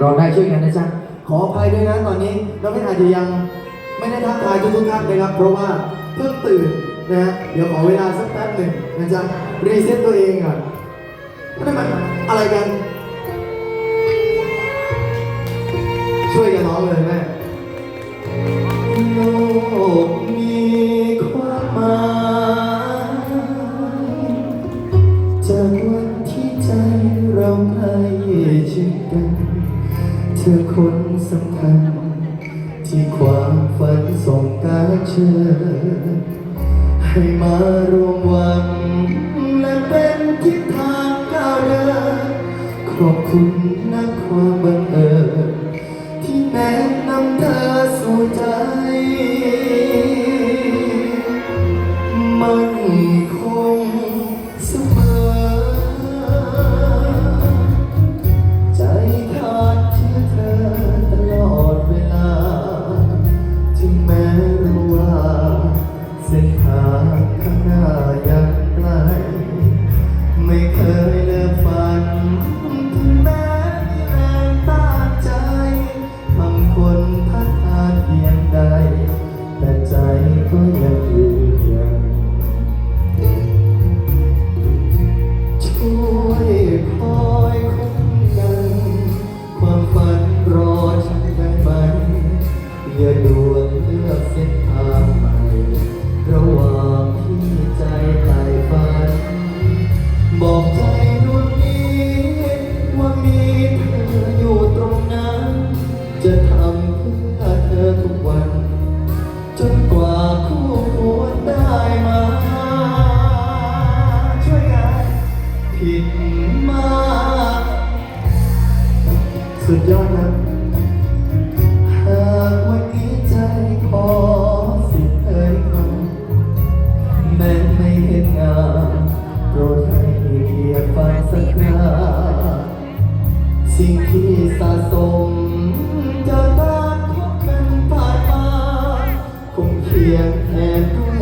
รอได้ช่วยกันนะจ๊ะขออภัยด้วยนะตอนนี้เราไม่อาจจะยังไม่ได้ทักทายทุกท่านนะครับ เพราะว่าเพิ่งตื่นนะฮะเดี๋ยวขอเวลาสักแป๊บหนึ่งนะจ๊ะรีเซ็ตตัวเองก่อนนั่นมันอะไรกัน ช่วยกันร้องเลยแม่ ชิดกัน เธอคนสำคัญ ที่ความฝันส่งการเชิญให้มารวมวังและเป็นทิศทางก้าวเดินขอบคุณนะความบังเอิญที่แนะนำเธอสู่ อย่าด่วนเลือกเส้นทางใหม่ระหว่างที่ใจใฝ่ฝัน บอกใจดวงนี้ว่ามีเธออยู่ตรงนั้น จะทำเพื่อเธอทุกวัน จนกว่าคู่ควรได้มา ช่วยกันผิดมาก สุดยอดนะ สิ่งที่สะสมจากการคบกันผ่านมาคงเคียงแค่ด้วย